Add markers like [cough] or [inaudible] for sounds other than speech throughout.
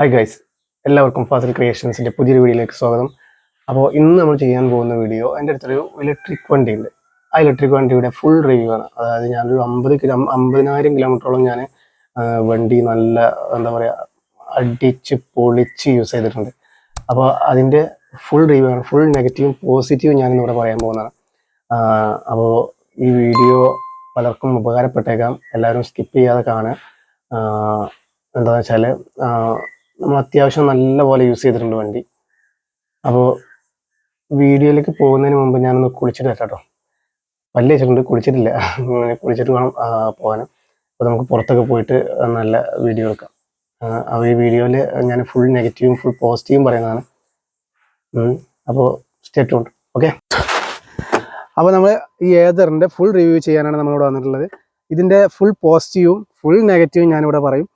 Hi guys എല്ലാവർക്കും ഫാസൽ ക്രിയേഷൻസിന്റെ പുതിയൊരു വീഡിയോയിലേക്ക് സ്വാഗതം. അപ്പോൾ ഇന്ന് നമ്മൾ ചെയ്യാൻ പോകുന്ന വീഡിയോ എന്റെ അടുത്തൊരു ഇലക്ട്രിക് വണ്ടി ഉണ്ട്. ആ ഇലക്ട്രിക് വണ്ടിയുടെ ഫുൾ റിവ്യൂ ആണ്. അതായത് ഞാനൊരു അമ്പത് കിലോ അമ്പതിനായിരം കിലോമീറ്ററോളം ഞാൻ വണ്ടി നല്ല എന്താ പറയുക അടിച്ച് പൊളിച്ച് യൂസ് ചെയ്തിട്ടുണ്ട്. അപ്പോൾ അതിന്റെ ഫുൾ റിവ്യൂ ആണ്. ഫുൾ നെഗറ്റീവും പോസിറ്റീവും ഞാനിന്ന് ഇവിടെ പറയാൻ പോകുന്നതാണ്. അപ്പോൾ ഈ വീഡിയോ പലർക്കും ഉപകാരപ്പെട്ടേക്കാം. എല്ലാവരും സ്കിപ്പ് ചെയ്യാതെ കാണുക. എന്താണെന്ന് വെച്ചാൽ നമ്മൾ അത്യാവശ്യം നല്ല പോലെ യൂസ് ചെയ്തിട്ടുണ്ട് വണ്ടി. അപ്പോൾ വീഡിയോയിലേക്ക് പോകുന്നതിന് മുമ്പ് ഞാനൊന്ന് കുളിച്ചിട്ട് വരാം കേട്ടോ പല്ല് വെച്ചിട്ടുണ്ട് കുളിച്ചിട്ടില്ല. [laughs] കുളിച്ചിട്ട് വേണം പോകാൻ. അപ്പോൾ നമുക്ക് പുറത്തൊക്കെ പോയിട്ട് നല്ല വീഡിയോ എടുക്കാം. അപ്പോൾ ഈ വീഡിയോയിൽ ഞാൻ ഫുൾ നെഗറ്റീവും ഫുൾ പോസിറ്റീവും പറയുന്നതാണ്. അപ്പോൾ സ്റ്റേറ്റ് ഉണ്ട് ഓക്കെ അപ്പോൾ നമ്മൾ ഈ ഏതറിന്റെ ഫുൾ റിവ്യൂ ചെയ്യാനാണ് നമ്മളിവിടെ വന്നിട്ടുള്ളത്. ഇതിന്റെ ഫുൾ പോസിറ്റീവും ഫുൾ നെഗറ്റീവും ഞാനിവിടെ പറയും.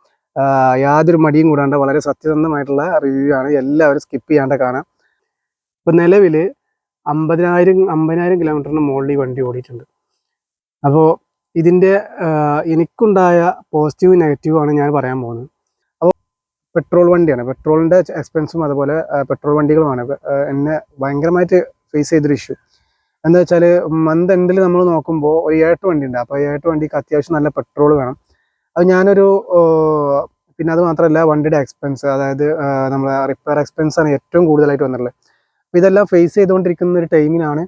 യാതൊരു മടിയും കൂടാണ്ട് വളരെ സത്യസന്ധമായിട്ടുള്ള റിവ്യൂ ആണ് എല്ലാവരും സ്കിപ്പ് ചെയ്യാണ്ട് കാണാം. ഇപ്പം നിലവിൽ അമ്പതിനായിരം അമ്പതിനായിരം കിലോമീറ്ററിന് മുകളിൽ വണ്ടി ഓടിയിട്ടുണ്ട്. അപ്പോൾ ഇതിന്റെ എനിക്കുണ്ടായ പോസിറ്റീവ് നെഗറ്റീവ് ആണ് ഞാൻ പറയാൻ പോകുന്നത്. അപ്പോൾ പെട്രോൾ വണ്ടിയാണ്. പെട്രോളിന്റെ എക്സ്പെൻസും അതുപോലെ പെട്രോൾ വണ്ടികളുമാണ്. എന്നെ ഭയങ്കരമായിട്ട് ഫേസ് ചെയ്തൊരു ഇഷ്യൂ എന്താ വെച്ചാൽ മന്ത് എൻഡിൽ നമ്മൾ നോക്കുമ്പോൾ ഒരു ഏട്ട് വണ്ടി ഉണ്ട്. അപ്പോൾ ഏട്ട് വണ്ടിക്ക് അത്യാവശ്യം നല്ല പെട്രോൾ വേണം. അത് ഞാനൊരു പിന്നെ അത് മാത്രമല്ല വണ്ടിയുടെ എക്സ്പെൻസ് അതായത് നമ്മളെ റിപ്പയർ എക്സ്പെൻസ് ആണ് ഏറ്റവും കൂടുതലായിട്ട് വന്നിട്ടുള്ളത്. അപ്പോൾ ഇതെല്ലാം ഫേസ് ചെയ്തുകൊണ്ടിരിക്കുന്ന ഒരു ടൈമിനാണ്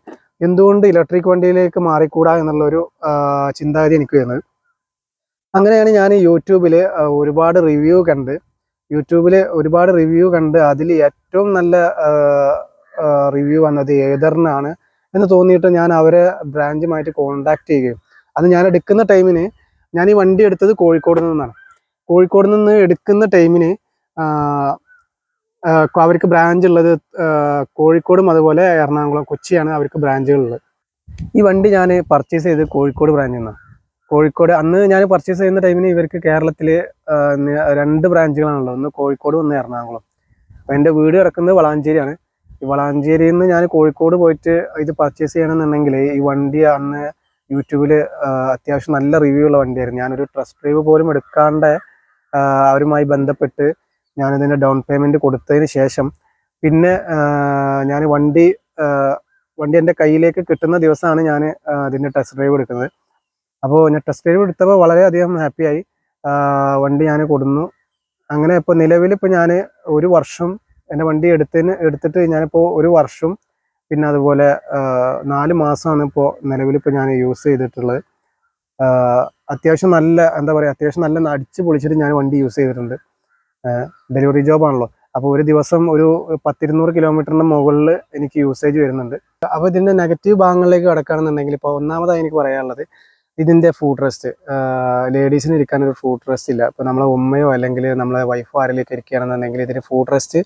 എന്തുകൊണ്ട് ഇലക്ട്രിക് വണ്ടിയിലേക്ക് മാറിക്കൂടാ എന്നുള്ളൊരു ചിന്താഗതി എനിക്ക് വരുന്നത്. അങ്ങനെയാണ് ഞാൻ യൂട്യൂബിൽ ഒരുപാട് റിവ്യൂ കണ്ട് യൂട്യൂബിൽ ഒരുപാട് റിവ്യൂ കണ്ട് അതിൽ ഏറ്റവും നല്ല റിവ്യൂ വന്നത് ഏതറിനാണ് എന്ന് തോന്നിയിട്ട് ഞാൻ അവരെ ബ്രാഞ്ചുമായിട്ട് കോണ്ടാക്ട് ചെയ്യുകയും അത് ഞാൻ എടുക്കുന്ന ടൈമിന് ഞാൻ ഈ വണ്ടി എടുത്തത് കോഴിക്കോട് നിന്നാണ്. കോഴിക്കോട് നിന്ന് എടുക്കുന്ന ടൈമിന് അവർക്ക് ബ്രാഞ്ച് ഉള്ളത് കോഴിക്കോടും അതുപോലെ എറണാകുളം കൊച്ചിയാണ് അവർക്ക് ബ്രാഞ്ചുകളുള്ളത് ഈ വണ്ടി ഞാൻ പർച്ചേസ് ചെയ്ത് കോഴിക്കോട് ബ്രാഞ്ചിൽ നിന്നാണ്. കോഴിക്കോട് അന്ന് ഞാൻ പർച്ചേസ് ചെയ്യുന്ന ടൈമിന് ഇവർക്ക് കേരളത്തിൽ രണ്ട് ബ്രാഞ്ചുകളാണുള്ളത് ഒന്ന് കോഴിക്കോട് ഒന്ന് എറണാകുളം. അപ്പം എന്റെ വീട് കിടക്കുന്നത് വളാഞ്ചേരിയാണ്. ഈ വളാഞ്ചേരിയിൽ നിന്ന് ഞാൻ കോഴിക്കോട് പോയിട്ട് ഇത് പർച്ചേസ് ചെയ്യണമെന്നുണ്ടെങ്കിൽ ഈ വണ്ടി അന്ന് യൂട്യൂബിൽ അത്യാവശ്യം നല്ല റിവ്യൂ ഉള്ള വണ്ടിയായിരുന്നു. ഞാനൊരു ട്രസ്റ്റ് ഡ്രൈവ് പോലും എടുക്കാണ്ട് അവരുമായി ബന്ധപ്പെട്ട് ഞാനിതിന്റെ ഡൗൺ പേയ്മെന്റ് കൊടുത്തതിന് ശേഷം പിന്നെ ഞാൻ വണ്ടി വണ്ടി എന്റെ കയ്യിലേക്ക് കിട്ടുന്ന ദിവസമാണ് ഞാൻ അതിന്റെ ടെസ്റ്റ് ഡ്രൈവ് എടുക്കുന്നത്. അപ്പോൾ ഞാൻ ടെസ്റ്റ് ഡ്രൈവ് എടുത്തപ്പോൾ വളരെയധികം ഹാപ്പിയായി വണ്ടി ഞാൻ കൊടുന്നു. അങ്ങനെ ഇപ്പോൾ നിലവിൽ ഇപ്പോൾ ഞാൻ ഒരു വർഷം എന്റെ വണ്ടി എടുത്തതിന് എടുത്തിട്ട് ഞാനിപ്പോൾ ഒരു വർഷം പിന്നെ അതുപോലെ നാല് മാസമാണ് ഇപ്പോൾ നിലവിലിപ്പോൾ ഞാൻ യൂസ് ചെയ്തിട്ടുള്ളത്. അത്യാവശ്യം നല്ല എന്താ പറയുക അത്യാവശ്യം നല്ല അടിച്ച് പൊളിച്ചിട്ട് ഞാൻ വണ്ടി യൂസ് ചെയ്തിട്ടുണ്ട്. ഡെലിവറി ജോബാണല്ലോ അപ്പോൾ ഒരു ദിവസം ഒരു പത്തിരുന്നൂറ് കിലോമീറ്ററിന് മുകളിൽ എനിക്ക് യൂസേജ് വരുന്നുണ്ട്. അപ്പോൾ ഇതിന്റെ നെഗറ്റീവ് ഭാഗങ്ങളിലേക്ക് കിടക്കുകയാണെന്നുണ്ടെങ്കിൽ ഇപ്പോൾ ഒന്നാമതായി എനിക്ക് പറയാനുള്ളത് ഇതിന്റെ ഫുഡ് റെസ്റ്റ് ലേഡീസിന് ഇരിക്കാൻ ഒരു ഫുഡ് റെസ്റ്റ് ഇല്ല. ഇപ്പോൾ നമ്മളെ ഉമ്മയോ അല്ലെങ്കിൽ നമ്മളെ വൈഫോ ആരെങ്കിലും ഇരിക്കുകയാണെന്നുണ്ടെങ്കിൽ ഇതിന് ഫുഡ് റെസ്റ്റ്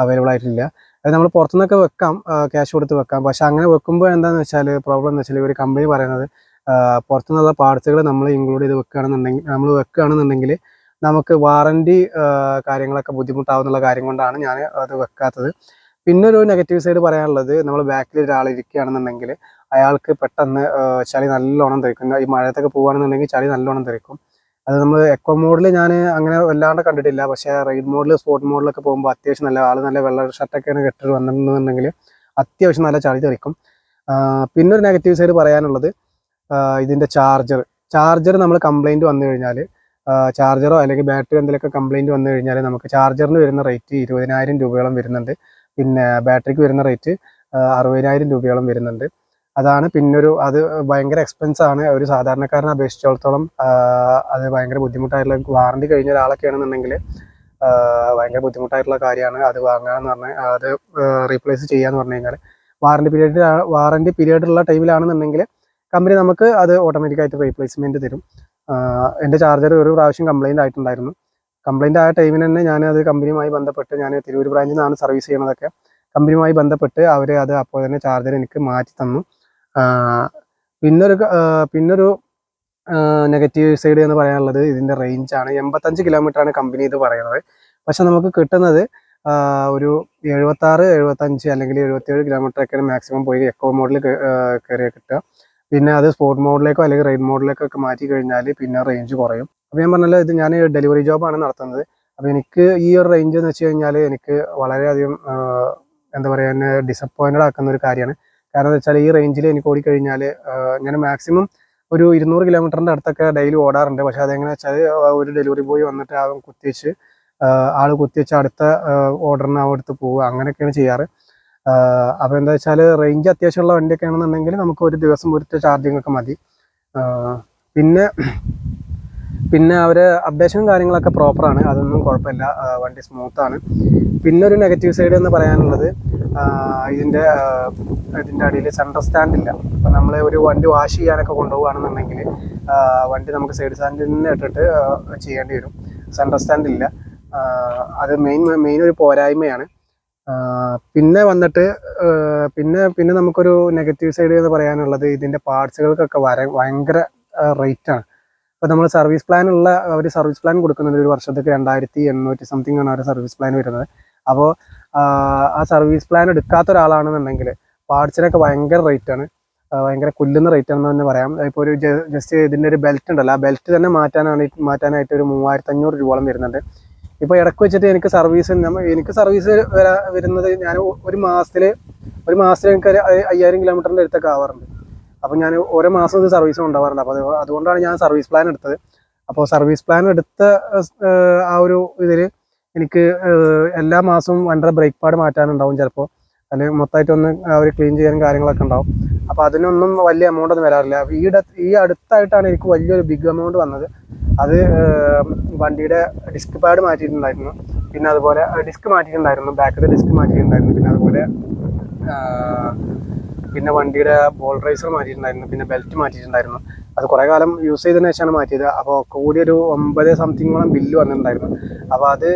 അവൈലബിൾ ആയിട്ടില്ല. അത് നമ്മൾ പുറത്തുനിന്നൊക്കെ വെക്കാം ക്യാഷ് കൊടുത്ത് വെക്കാം. പക്ഷെ അങ്ങനെ വെക്കുമ്പോൾ എന്താണെന്ന് വെച്ചാൽ പ്രോബ്ലം എന്ന് വെച്ചാൽ ഒരു കമ്പനി പറയുന്നത് പുറത്തുനിന്നുള്ള പാർട്സുകൾ നമ്മൾ ഇൻക്ലൂഡ് ചെയ്ത് വെക്കുകയാണെന്നുണ്ടെങ്കിൽ നമ്മൾ വെക്കുകയാണെന്നുണ്ടെങ്കിൽ നമുക്ക് വാറന്റി കാര്യങ്ങളൊക്കെ ബുദ്ധിമുട്ടാവുന്നുള്ള കാര്യം കൊണ്ടാണ് ഞാൻ അത് വെക്കാത്തത്. പിന്നെ ഒരു നെഗറ്റീവ് സൈഡ് പറയാനുള്ളത് നമ്മൾ ബാക്കിൽ ഒരാൾ ഇരിക്കുകയാണെന്നുണ്ടെങ്കിൽ അയാൾക്ക് പെട്ടെന്ന് ചളി നല്ലോണം തെറിക്കും. ഈ മഴയത്തൊക്കെ പോകുകയാണെന്നുണ്ടെങ്കിൽ ചളി നല്ലോണം തെറിക്കും. അത് നമ്മൾ എക്കോ മോഡിൽ ഞാൻ അങ്ങനെ വല്ലാണ്ട് കണ്ടിട്ടില്ല. പക്ഷേ റൈഡ് മോഡിൽ സ്പോർട്ട് മോഡിലൊക്കെ പോകുമ്പോൾ അത്യാവശ്യം നല്ല ആൾ നല്ല വെള്ള ഷർട്ടൊക്കെയാണ് കെട്ടിട്ട് വന്നിട്ടുണ്ടെങ്കിൽ അത്യാവശ്യം നല്ല ചളി തെറിക്കും. പിന്നെ ഒരു നെഗറ്റീവ് സൈഡ് പറയാനുള്ളത് ഇതിന്റെ ചാർജർ ചാർജർ നമ്മൾ കംപ്ലൈന്റ് വന്നു കഴിഞ്ഞാൽ ചാർജറോ അല്ലെങ്കിൽ ബാറ്ററി എന്തെങ്കിലുമൊക്കെ കംപ്ലൈന്റ് വന്നു കഴിഞ്ഞാൽ നമുക്ക് ചാർജറിന് വരുന്ന റേറ്റ് ഇരുപതിനായിരം രൂപയോളം വരുന്നുണ്ട്. പിന്നെ ബാറ്ററിക്ക് വരുന്ന റേറ്റ് അറുപതിനായിരം രൂപയോളം വരുന്നുണ്ട്. അതാണ് പിന്നൊരു അത് ഭയങ്കര എക്സ്പെൻസ് ആണ്. ഒരു സാധാരണക്കാരനെ അപേക്ഷിച്ചിടത്തോളം അത് ഭയങ്കര ബുദ്ധിമുട്ടായിട്ടുള്ള വാറണ്ടി കഴിഞ്ഞ ഒരാളൊക്കെ ആണെന്നുണ്ടെങ്കിൽ ആ, ഭയങ്കര ബുദ്ധിമുട്ടായിട്ടുള്ള കാര്യമാണ്. അത് വാങ്ങാന്ന് പറഞ്ഞാൽ അത് റീപ്ലേസ് ചെയ്യാന്ന് പറഞ്ഞു കഴിഞ്ഞാൽ വാറണ്ടി പീരീഡ് വാറണ്ടി പീരീഡ് ഉള്ള ടൈമിലാണെന്നുണ്ടെങ്കിൽ കമ്പനി നമുക്ക് അത് ഓട്ടോമാറ്റിക്കായിട്ട് റീപ്ലേസ്മെന്റ് തരും. എന്റെ ചാർജർ ഒരു പ്രാവശ്യം കംപ്ലൈന്റ് ആയിട്ടുണ്ടായിരുന്നു. കംപ്ലൈന്റ് ആയ ടൈമിന് തന്നെ ഞാൻ അത് കമ്പനിയുമായി ബന്ധപ്പെട്ട് ഞാൻ തിരൂർ ബ്രാഞ്ചിൽ നിന്നാണ് സർവീസ് ചെയ്യണതൊക്കെ കമ്പനിയുമായി ബന്ധപ്പെട്ട് അവർ അത് അപ്പോൾ തന്നെ ചാർജർ എനിക്ക് മാറ്റി തന്നു. പിന്നൊരു പിന്നൊരു നെഗറ്റീവ് സൈഡ് എന്ന് പറയാനുള്ളത് ഇതിന്റെ റേഞ്ചാണ് എൺപത്തഞ്ച് കിലോമീറ്ററാണ് കമ്പനി ഇത് പറയുന്നത്. പക്ഷെ നമുക്ക് കിട്ടുന്നത് ഒരു എഴുപത്താറ് എഴുപത്തഞ്ച് അല്ലെങ്കിൽ എഴുപത്തേഴ് കിലോമീറ്റർ ഒക്കെയാണ് മാക്സിമം പോയി എക്കോ മോഡിൽ കയറിയ കിട്ടുക. പിന്നെ അത് സ്പോർട്ട് മോഡിലേക്കോ അല്ലെങ്കിൽ റൈഡ് മോഡിലേക്കോ ഒക്കെ മാറ്റി കഴിഞ്ഞാൽ പിന്നെ റേഞ്ച് കുറയും. അപ്പോൾ ഞാൻ പറഞ്ഞല്ലോ ഇത് ഞാൻ ഡെലിവറി ജോബാണ് നടത്തുന്നത്. അപ്പോൾ എനിക്ക് ഈ ഒരു റേഞ്ച് എന്ന് വെച്ച് കഴിഞ്ഞാൽ എനിക്ക് വളരെയധികം എന്താ പറയുക എന്നെ ഡിസപ്പോയിന്റഡ് ആക്കുന്ന ഒരു കാര്യമാണ്. കാരണം എന്താ വെച്ചാൽ ഈ റേഞ്ചിൽ എനിക്ക് ഓടിക്കഴിഞ്ഞാൽ ഞാൻ മാക്സിമം ഒരു ഇരുന്നൂറ് കിലോമീറ്ററിന്റെ അടുത്തൊക്കെ ഡെയിലി ഓടാറുണ്ട്. പക്ഷെ അതെങ്ങനെ വെച്ചാൽ ഒരു ഡെലിവറി ബോയ് വന്നിട്ട് ആ കുത്തിവെച്ച് ആൾ കുത്തിവെച്ച് അടുത്ത ഓർഡറിന് അവിടുത്തെ പോവുക. അങ്ങനെയൊക്കെയാണ് ചെയ്യാറ്. അപ്പോൾ എന്താ വെച്ചാൽ റേഞ്ച് അത്യാവശ്യമുള്ള വണ്ടിയൊക്കെ ആണെന്നുണ്ടെങ്കിൽ നമുക്ക് ഒരു ദിവസം ഒരു ചാർജിങ്ങൊക്കെ മതി. പിന്നെ പിന്നെ അവർ അപ്ഡേഷനും കാര്യങ്ങളൊക്കെ പ്രോപ്പറാണ് അതൊന്നും കുഴപ്പമില്ല. വണ്ടി സ്മൂത്താണ് പിന്നെ ഒരു നെഗറ്റീവ് സൈഡ് എന്ന് പറയാനുള്ളത് ഇതിന്റെ ഇതിന്റെ അടിയിൽ സെൻട്രൽ സ്റ്റാൻഡ് ഇല്ല. അപ്പോൾ നമ്മൾ ഒരു വണ്ടി വാഷ് ചെയ്യാനൊക്കെ കൊണ്ടുപോകുകയാണെന്നുണ്ടെങ്കിൽ വണ്ടി നമുക്ക് സൈഡ് സ്റ്റാൻഡിൽ നിന്ന് ഇട്ടിട്ട് ചെയ്യേണ്ടി വരും. സെൻട്രൽ സ്റ്റാൻഡ് ഇല്ല. അത് മെയിൻ മെയിൻ ഒരു പോരായ്മയാണ്. പിന്നെ വന്നിട്ട് പിന്നെ പിന്നെ നമുക്കൊരു നെഗറ്റീവ് സൈഡ് എന്ന് പറയാനുള്ളത് ഇതിന്റെ പാർട്സുകൾക്കൊക്കെ വര ഭയങ്കര റേറ്റാണ് ഇപ്പോൾ നമ്മൾ സർവീസ് പ്ലാൻ ഉള്ള അവർ സർവീസ് പ്ലാൻ കൊടുക്കുന്നത് ഒരു വർഷത്തേക്ക് രണ്ടായിരത്തി എണ്ണൂറ്റി സംതിങ് ആണ് അവർ സർവീസ് പ്ലാൻ വരുന്നത്. അപ്പോൾ ആ സർവീസ് പ്ലാൻ എടുക്കാത്ത ഒരാളാണെന്നുണ്ടെങ്കിൽ പാർട്സിനൊക്കെ ഭയങ്കര റേറ്റ് ആണ്. ഭയങ്കര കൊല്ലുന്ന റേറ്റ് ആണെന്ന് തന്നെ പറയാം. ഇപ്പോൾ ഒരു ജസ്റ്റ് ഇതിന്റെ ഒരു ബെൽറ്റ് ഉണ്ടല്ലോ ആ ബെൽറ്റ് തന്നെ മാറ്റാനാണ് മാറ്റാനായിട്ട് ഒരു മൂവായിരത്തി അഞ്ഞൂറ് രൂപയോളം വരുന്നുണ്ട്. ഇപ്പോൾ ഇടയ്ക്ക് വെച്ചിട്ട് എനിക്ക് സർവീസ് എനിക്ക് സർവീസ് വരുന്നത് ഞാൻ ഒരു മാസത്തിൽ ഒരു മാസത്തിൽ എനിക്ക് അയ്യായിരം കിലോമീറ്ററിന്റെ അടുത്തൊക്കെ ആവാറുണ്ട്. അപ്പോൾ ഞാൻ ഓരോ മാസം ഇത് സർവീസ് ഉണ്ടാവാറുണ്ട് അപ്പോൾ അതുകൊണ്ടാണ് ഞാൻ സർവീസ് പ്ലാൻ എടുത്തത്. അപ്പോൾ സർവീസ് പ്ലാൻ എടുത്ത ആ ഒരു ഇതിൽ എനിക്ക് എല്ലാ മാസവും വണ്ടിയുടെ ബ്രേക്ക് പാഡ് മാറ്റാനുണ്ടാവും ചിലപ്പോൾ അല്ലെങ്കിൽ മൊത്തമായിട്ടൊന്ന് അവർ ക്ലീൻ ചെയ്യാനും കാര്യങ്ങളൊക്കെ ഉണ്ടാവും. അപ്പോൾ അതിനൊന്നും വലിയ എമൗണ്ട് ഒന്നും വരാറില്ല. ഈ ഈ അടുത്തായിട്ടാണ് എനിക്ക് വലിയൊരു ബിഗ് എമൗണ്ട് വന്നത്. അത് വണ്ടിയുടെ ഡിസ്ക് പാഡ് മാറ്റിയിട്ടുണ്ടായിരുന്നു. പിന്നെ അതുപോലെ ഡിസ്ക് മാറ്റിയിട്ടുണ്ടായിരുന്നു. ബാക്കിലെ ഡിസ്ക് മാറ്റിയിട്ടുണ്ടായിരുന്നു. പിന്നെ അതുപോലെ പിന്നെ വണ്ടിയുടെ ബോൾ റൈസർ മാറ്റിയിട്ടുണ്ടായിരുന്നു പിന്നെ ബെൽറ്റ് മാറ്റിയിട്ടുണ്ടായിരുന്നു. അത് കുറേ കാലം യൂസ് ചെയ്തതിന് ശേഷമാണ് മാറ്റിയത്. അപ്പോൾ കൂടിയൊരു ഒമ്പത് സംതിങ്ങോളം ബില്ല് വന്നിട്ടുണ്ടായിരുന്നു. അപ്പോൾ അത്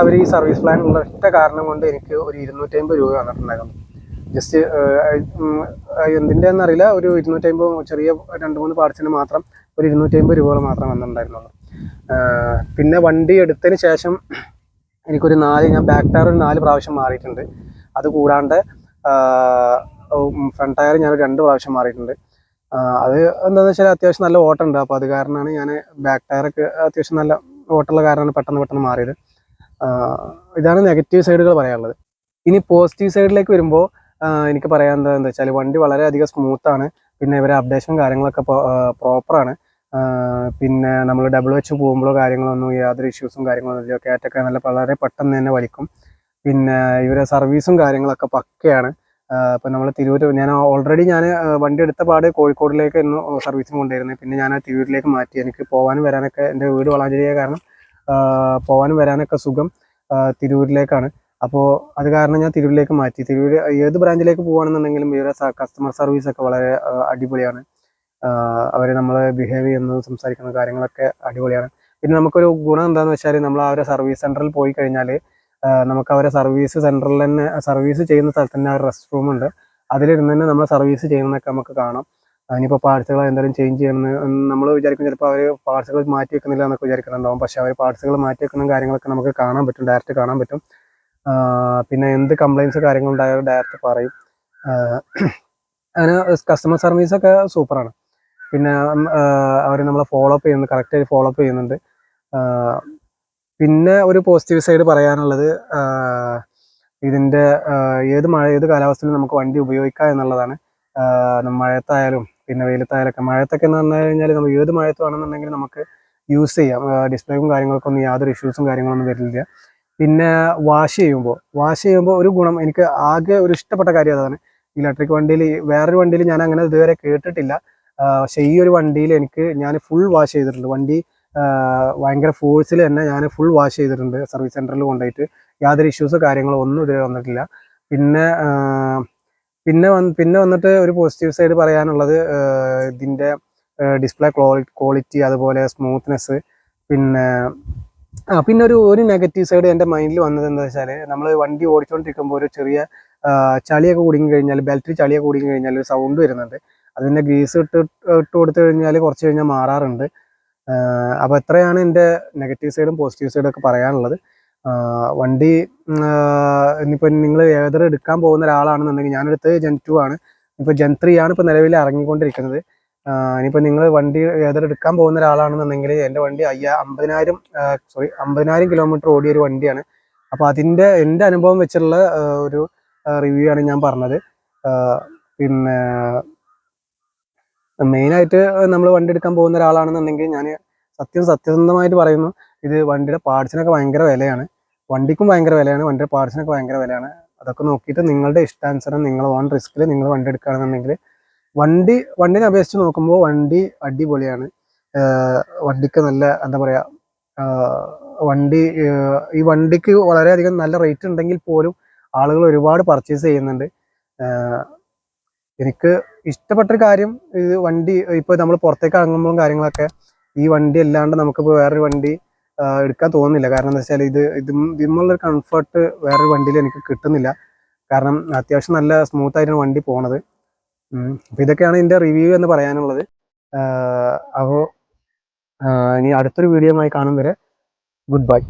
അവർ ഈ സർവീസ് പ്ലാൻ ഉള്ള ഒറ്റ കാരണം കൊണ്ട് എനിക്ക് ഒരു ഇരുന്നൂറ്റമ്പത് രൂപ വന്നിട്ടുണ്ടായിരുന്നു. ജസ്റ്റ് എന്തിന്റെ എന്നറിയില്ല ഒരു ഇരുന്നൂറ്റമ്പത് ചെറിയ രണ്ട് മൂന്ന് പാർട്സിന് മാത്രം ഒരു ഇരുന്നൂറ്റമ്പത് രൂപകൾ മാത്രം വന്നിട്ടുണ്ടായിരുന്നുള്ളൂ. പിന്നെ വണ്ടി എടുത്തതിന് ശേഷം എനിക്കൊരു നാല് ഞാൻ ബാക്ക് ടയർ ഒരു നാല് പ്രാവശ്യം മാറിയിട്ടുണ്ട്. അത് കൂടാണ്ട് ഫ്രണ്ട് ടയർ ഞാൻ രണ്ട് പ്രാവശ്യം മാറിയിട്ടുണ്ട്. അത് എന്താണെന്ന് വെച്ചാൽ അത്യാവശ്യം നല്ല ഓട്ടമുണ്ട്. അപ്പോൾ അത് കാരണമാണ് ഞാൻ ബാക്ക് ടയറൊക്കെ അത്യാവശ്യം നല്ല ഓട്ടമുള്ള കാരണമാണ് പെട്ടെന്ന് പെട്ടെന്ന് മാറിയത്. ഇതാണ് നെഗറ്റീവ് സൈഡുകൾ പറയാനുള്ളത്. ഇനി പോസിറ്റീവ് സൈഡിലേക്ക് വരുമ്പോൾ എനിക്ക് പറയാൻ എന്താ എന്താ വെച്ചാൽ വണ്ടി വളരെയധികം സ്മൂത്താണ് പിന്നെ ഇവരെ അപ്ഡേഷനും കാര്യങ്ങളൊക്കെ പ്രോപ്പറാണ് പിന്നെ നമ്മൾ ഡബിൾ വെച്ച് പോകുമ്പോഴോ കാര്യങ്ങളൊന്നും യാതൊരു ഇഷ്യൂസും കാര്യങ്ങളൊന്നും ഇല്ല. കാറ്റൊക്കെ നല്ല വളരെ പെട്ടെന്ന് തന്നെ വലിക്കും. പിന്നെ ഇവരെ സർവീസും കാര്യങ്ങളൊക്കെ പക്കയാണ്. ഇപ്പം നമ്മൾ തിരൂർ ഞാൻ ഓൾറെഡി ഞാൻ വണ്ടി എടുത്ത പാട് കോഴിക്കോടിലേക്കായിരുന്നു സർവീസിന് കൊണ്ടുവരുന്നത് പിന്നെ ഞാൻ തിരൂരിലേക്ക് മാറ്റി. എനിക്ക് പോകാനും വരാനൊക്കെ എന്റെ വീട് വളാഞ്ചേരിയായ കാരണം പോകാനും വരാനൊക്കെ സുഖം തിരൂരിലേക്കാണ്. അപ്പോൾ അത് കാരണം ഞാൻ തിരൂരിലേക്ക് മാറ്റി. തിരൂർ ഏത് ബ്രാഞ്ചിലേക്ക് പോകുകയാണെന്നുണ്ടെങ്കിലും ഇവരെ കസ്റ്റമർ സർവീസ് ഒക്കെ വളരെ അടിപൊളിയാണ്. അവർ നമ്മളെ ബിഹേവ് ചെയ്യുന്നതും സംസാരിക്കുന്ന കാര്യങ്ങളൊക്കെ അടിപൊളിയാണ്. പിന്നെ നമുക്കൊരു ഗുണം എന്താണെന്ന് വെച്ചാൽ നമ്മൾ ആ ഒരു സർവീസ് സെന്ററിൽ പോയി കഴിഞ്ഞാൽ നമുക്ക് അവരെ സർവീസ് സെന്ററിൽ തന്നെ സർവീസ് ചെയ്യുന്ന സ്ഥലത്ത് തന്നെ ഒരു റെസ്റ്റ് റൂം ഉണ്ട്. അതിലിരുന്ന് തന്നെ നമ്മൾ സർവീസ് ചെയ്യുന്നതൊക്കെ നമുക്ക് കാണാം. അതിനിപ്പോൾ പാർട്സുകൾ എന്തായാലും ചേഞ്ച് ചെയ്യണമെന്ന് നമ്മൾ വിചാരിക്കും ചിലപ്പോൾ അവർ പാർട്സുകൾ മാറ്റി വെക്കുന്നില്ല എന്നൊക്കെ വിചാരിക്കുന്നുണ്ടാവും. പക്ഷേ അവർ പാർട്സുകൾ മാറ്റി വെക്കുന്ന കാര്യങ്ങളൊക്കെ നമുക്ക് കാണാൻ പറ്റും ഡയറക്റ്റ് കാണാൻ പറ്റും. പിന്നെ എന്ത് കംപ്ലയിൻസ് കാര്യങ്ങളുണ്ടായാലും ഡയറക്റ്റ് പറയും. അങ്ങനെ കസ്റ്റമർ സർവീസൊക്കെ സൂപ്പറാണ് പിന്നെ അവർ നമ്മളെ ഫോളോ അപ്പ് ചെയ്യുന്നു കറക്റ്റായി ഫോളോ അപ്പ് ചെയ്യുന്നുണ്ട്. പിന്നെ ഒരു പോസിറ്റീവ് സൈഡ് പറയാനുള്ളത് ഇതിന്റെ ഏത് മഴ ഏത് കാലാവസ്ഥയിലും നമുക്ക് വണ്ടി ഉപയോഗിക്കാം എന്നുള്ളതാണ്. മഴയത്തായാലും പിന്നെ വെയിലത്തായാലൊക്കെ. മഴയത്തൊക്കെ എന്ന് പറഞ്ഞു കഴിഞ്ഞാൽ നമ്മൾ ഏത് മഴയത്ത് വേണമെന്നുണ്ടെങ്കിൽ നമുക്ക് യൂസ് ചെയ്യാം. ഡിസ്പ്ലേയും കാര്യങ്ങൾക്കൊന്നും യാതൊരു ഇഷ്യൂസും കാര്യങ്ങളൊന്നും വരില്ല. പിന്നെ വാഷ് ചെയ്യുമ്പോൾ വാഷ് ചെയ്യുമ്പോൾ ഒരു ഗുണം എനിക്ക് ആകെ ഒരു ഇഷ്ടപ്പെട്ട കാര്യം അതാണ്. ഇലക്ട്രിക് വണ്ടിയിൽ വേറൊരു വണ്ടിയിൽ ഞാൻ അങ്ങനെ ഇതുവരെ കേട്ടിട്ടില്ല. പക്ഷേ ഈ ഒരു വണ്ടിയിൽ എനിക്ക് ഞാൻ ഫുൾ വാഷ് ചെയ്തിട്ടുണ്ട്. വണ്ടി ഭയങ്കര ഫോഴ്സിൽ തന്നെ ഞാൻ ഫുൾ വാഷ് ചെയ്തിട്ടുണ്ട്. സർവീസ് സെന്ററിൽ കൊണ്ടുപോയിട്ട്. യാതൊരു ഇഷ്യൂസോ കാര്യങ്ങളോ ഒന്നും ഇതുവരെ വന്നിട്ടില്ല. പിന്നെ പിന്നെ വന്ന് പിന്നെ വന്നിട്ട് ഒരു പോസിറ്റീവ് സൈഡ് പറയാനുള്ളത് ഇതിന്റെ ഡിസ്പ്ലേ ക്വാളിറ്റി അതുപോലെ സ്മൂത്ത്നെസ് പിന്നെ ആ പിന്നെ ഒരു ഒരു നെഗറ്റീവ് സൈഡ് എന്റെ മൈൻഡിൽ വന്നത് എന്താ വെച്ചാൽ നമ്മൾ വണ്ടി ഓടിച്ചുകൊണ്ടിരിക്കുമ്പോൾ ഒരു ചെറിയ ചളിയൊക്കെ കുടുങ്ങി കഴിഞ്ഞാൽ ബെൽറ്റിൽ ചളിയൊക്കെ കുടുങ്ങി കഴിഞ്ഞാൽ ഒരു സൗണ്ട് വരുന്നുണ്ട്. അതിന്റെ ഗ്രീസ് ഇട്ട് ഇട്ട് കൊടുത്തു കഴിഞ്ഞാൽ കുറച്ച് കഴിഞ്ഞാൽ മാറാറുണ്ട്. അപ്പോൾ എത്രയാണ് എന്റെ നെഗറ്റീവ് സൈഡും പോസിറ്റീവ് സൈഡും ഒക്കെ പറയാനുള്ളത്. വണ്ടി ഇനിയിപ്പോൾ നിങ്ങൾ ഏതൊരു എടുക്കാൻ പോകുന്ന ഒരാളാണെന്നുണ്ടെങ്കിൽ ഞാനെടുത്ത് ജെൻ ടു ആണ്. ഇപ്പോൾ ജെൻ ത്രീ ആണ് ഇപ്പോൾ നിലവിൽ ഇറങ്ങിക്കൊണ്ടിരിക്കുന്നത്. ഇനിയിപ്പോൾ നിങ്ങൾ വണ്ടി ഏതൊരു എടുക്കാൻ പോകുന്ന ഒരാളാണെന്നുണ്ടെങ്കിൽ എന്റെ വണ്ടി അയ്യ അമ്പതിനായിരം സോറി അമ്പതിനായിരം കിലോമീറ്റർ ഓടിയ ഒരു വണ്ടിയാണ്. അപ്പോൾ അതിന്റെ എന്റെ അനുഭവം വെച്ചുള്ള ഒരു റിവ്യൂ ആണ് ഞാൻ പറഞ്ഞത്. പിന്നെ മെയിനായിട്ട് നമ്മൾ വണ്ടി എടുക്കാൻ പോകുന്ന ഒരാളാണെന്നുണ്ടെങ്കിൽ ഞാൻ സത്യം സത്യസന്ധമായിട്ട് പറയുന്നു ഇത് വണ്ടിയുടെ പാർട്സിനൊക്കെ ഭയങ്കര വിലയാണ്. വണ്ടിക്കും ഭയങ്കര വിലയാണ് വണ്ടിയുടെ പാർട്സിനൊക്കെ ഭയങ്കര വിലയാണ്. അതൊക്കെ നോക്കിയിട്ട് നിങ്ങളുടെ ഇഷ്ടാനുസരണം നിങ്ങൾ ഓൺ റിസ്കിൽ നിങ്ങൾ വണ്ടി എടുക്കുകയാണെന്നുണ്ടെങ്കിൽ വണ്ടി വണ്ടിനെ അപേക്ഷിച്ച് നോക്കുമ്പോൾ വണ്ടി അടിപൊളിയാണ്. വണ്ടിക്ക് നല്ല എന്താ പറയുക വണ്ടി ഈ വണ്ടിക്ക് വളരെയധികം നല്ല റേറ്റ് ഉണ്ടെങ്കിൽ പോലും ആളുകൾ ഒരുപാട് പർച്ചേസ് ചെയ്യുന്നുണ്ട്. എനിക്ക് ഇഷ്ടപ്പെട്ടൊരു കാര്യം ഇത് വണ്ടി ഇപ്പോൾ നമ്മൾ പുറത്തേക്ക് ഇറങ്ങുമ്പോഴും കാര്യങ്ങളൊക്കെ ഈ വണ്ടി അല്ലാണ്ട് നമുക്കിപ്പോൾ വേറൊരു വണ്ടി എടുക്കാൻ തോന്നുന്നില്ല. കാരണം എന്താ വെച്ചാൽ ഇത് ഇത് ഇതിമുള്ളൊരു കംഫർട്ട് വേറൊരു വണ്ടിയിൽ എനിക്ക് കിട്ടുന്നില്ല. കാരണം അത്യാവശ്യം നല്ല സ്മൂത്ത് ആയിട്ടാണ് വണ്ടി പോണത്. അപ്പൊ ഇതൊക്കെയാണ് ഇതിന്റെ റിവ്യൂ എന്ന് പറയാനുള്ളത്. അപ്പോൾ ഇനി അടുത്തൊരു വീഡിയോ കാണും വരെ. Good bye